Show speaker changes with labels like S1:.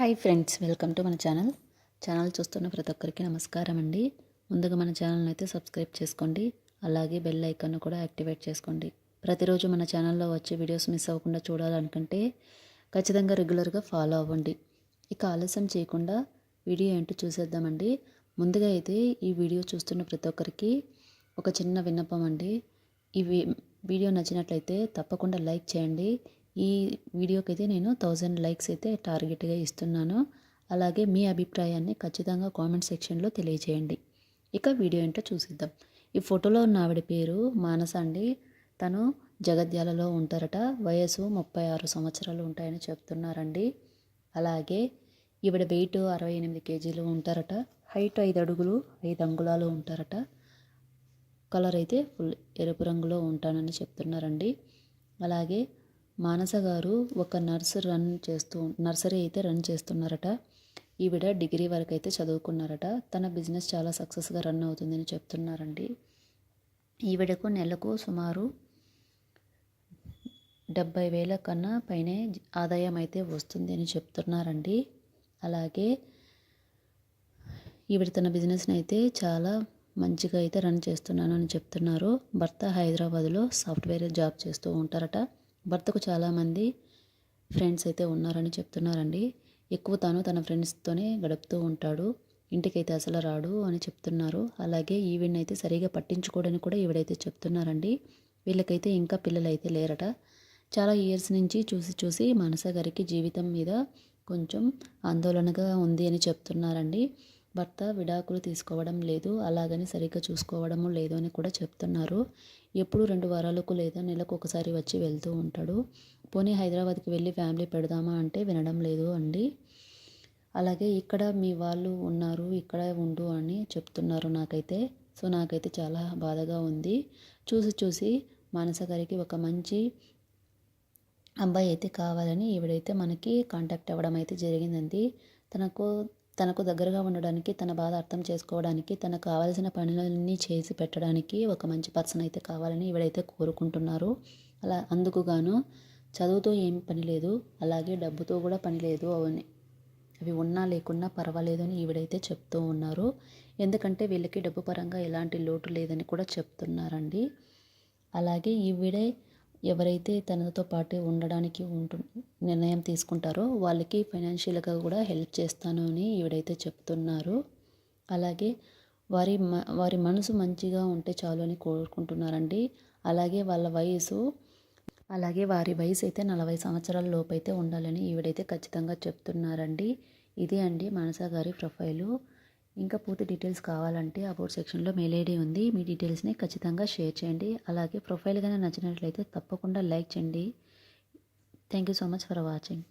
S1: Hi friends welcome to మన channel. Channel చూస్తున్న ప్రతి ఒక్కరికి నమస్కారం అండి. ముందుగా మన ఛానల్ని అయితే సబ్స్క్రైబ్ చేసుకోండి. అలాగే బెల్ ఐకాన్ను కూడా యాక్టివేట్ చేసుకోండి. ప్రతిరోజు మన ఛానల్లో వచ్చే వీడియోస్ మిస్ అవ్వకుండా చూడాలనుకుంటే ఖచ్చితంగా రెగ్యులర్గా ఫాలో అవ్వండి. ఇక ఆలస్యం చేయకుండా వీడియో ఏంటో చూసేద్దామండి. ముందుగా అయితే ఈ వీడియో చూస్తున్న ప్రతి ఒక్కరికి ఒక చిన్న విన్నపం అండి. ఈ వీడియో నచ్చినట్లయితే తప్పకుండా లైక్ చేయండి. ఈ వీడియోకి అయితే నేను థౌజండ్ లైక్స్ అయితే టార్గెట్గా ఇస్తున్నాను. అలాగే మీ అభిప్రాయాన్ని ఖచ్చితంగా కామెంట్ సెక్షన్లో తెలియజేయండి. ఇక వీడియో ఏంటో చూసిద్దాం. ఈ ఫోటోలో ఉన్న ఆవిడ పేరు మానస అండి. తను జగద్యాలలో ఉంటారట. వయసు ముప్పై ఆరు సంవత్సరాలు ఉంటాయని చెప్తున్నారండి. అలాగే ఈవిడ వెయిట్ అరవై ఎనిమిది కేజీలు ఉంటారట. హైట్ ఐదు అడుగులు ఐదు అంగుళాలు ఉంటారట. కలర్ అయితే ఫుల్ ఎరుపు రంగులో ఉంటానని చెప్తున్నారండి. అలాగే మానస గారు ఒక నర్స్ రన్ చేస్తూ నర్సరీ అయితే రన్ చేస్తున్నారట. ఈవిడ డిగ్రీ వరకు అయితే చదువుకున్నారట. తన బిజినెస్ చాలా సక్సెస్గా రన్ అవుతుందని చెప్తున్నారండి. ఈవిడకు నెలకు సుమారు డెబ్బై వేల కన్నా పైనే ఆదాయం అయితే వస్తుంది అని చెప్తున్నారండి. అలాగే ఈవిడ తన బిజినెస్ని అయితే చాలా మంచిగా అయితే రన్ చేస్తున్నాను అని చెప్తున్నారు. భర్త హైదరాబాద్లో సాఫ్ట్వేర్ జాబ్ చేస్తూ ఉంటారట. భర్తకు చాలామంది ఫ్రెండ్స్ అయితే ఉన్నారని చెప్తున్నారండి. ఎక్కువ తాను తన ఫ్రెండ్స్తోనే గడుపుతూ ఉంటాడు. ఇంటికైతే అసలు రాడు అని చెప్తున్నారు. అలాగే ఈవిడ్ని అయితే సరిగా పట్టించుకోవడని కూడా ఈవిడైతే చెప్తున్నారండి. వీళ్ళకైతే ఇంకా పిల్లలైతే లేరట. చాలా ఇయర్స్ నుంచి చూసి చూసి మానస గారికి జీవితం మీద కొంచెం ఆందోళనగా ఉంది అని చెప్తున్నారండి. భర్త విడాకులు తీసుకోవడం లేదు అలాగని సరిగ్గా చూసుకోవడము లేదు అని కూడా చెప్తున్నారు. ఎప్పుడు రెండు వారాలకు లేదా నెలకు ఒకసారి వచ్చి వెళ్తూ ఉంటాడు. పోనీ హైదరాబాద్కి వెళ్ళి ఫ్యామిలీ పెడదామా అంటే వినడం లేదు అండి. అలాగే ఇక్కడ మీ వాళ్ళు ఉన్నారు ఇక్కడ ఉండు అని చెప్తున్నారు నాకైతే. సో నాకైతే చాలా బాధగా ఉంది. చూసి చూసి మానస గారికి ఒక మంచి అబ్బాయి అయితే కావాలని ఈవిడైతే మనకి కాంటాక్ట్ అవ్వడం అయితే జరిగిందండి. తనకు తనకు దగ్గరగా ఉండడానికి తన బాధ అర్థం చేసుకోవడానికి తనకు కావాల్సిన పనులన్నీ చేసి పెట్టడానికి ఒక మంచి పర్సన్ అయితే కావాలని ఈవిడైతే కోరుకుంటున్నారు. అలా అందుకు గాను చదువుతో ఏం పని లేదు అలాగే డబ్బుతో కూడా పని లేదు అవని. అవి ఉన్నా లేకున్నా పర్వాలేదు అని ఈవిడైతే చెప్తూ ఉన్నారు. ఎందుకంటే వీళ్ళకి డబ్బు పరంగా ఎలాంటి లోటు లేదని కూడా చెప్తున్నారండి. అలాగే ఈవిడే ఎవరైతే తనతో పాటు ఉండడానికి ఉంటు నిర్ణయం తీసుకుంటారో వాళ్ళకి ఫైనాన్షియల్గా కూడా హెల్ప్ చేస్తాను అని ఈవిడైతే చెప్తున్నారు. అలాగే వారి మ వారి మనసు మంచిగా ఉంటే చాలు అని కోరుకుంటున్నారండి. అలాగే వాళ్ళ వయసు అలాగే వారి వయసు అయితే నలభై సంవత్సరాల లోపు అయితే ఉండాలని ఈవిడైతే ఖచ్చితంగా చెప్తున్నారండి. ఇది అండి మనసా గారి ప్రొఫైలు. ఇంకా పూర్తి డీటెయిల్స్ కావాలంటే అబౌట్ సెక్షన్లో మెయిల్ ఐడి ఉంది. మీ డీటెయిల్స్ని ఖచ్చితంగా షేర్ చేయండి. అలాగే ప్రొఫైల్ కానీ నచ్చినట్లయితే తప్పకుండా లైక్ చేయండి. Thank you so much for watching.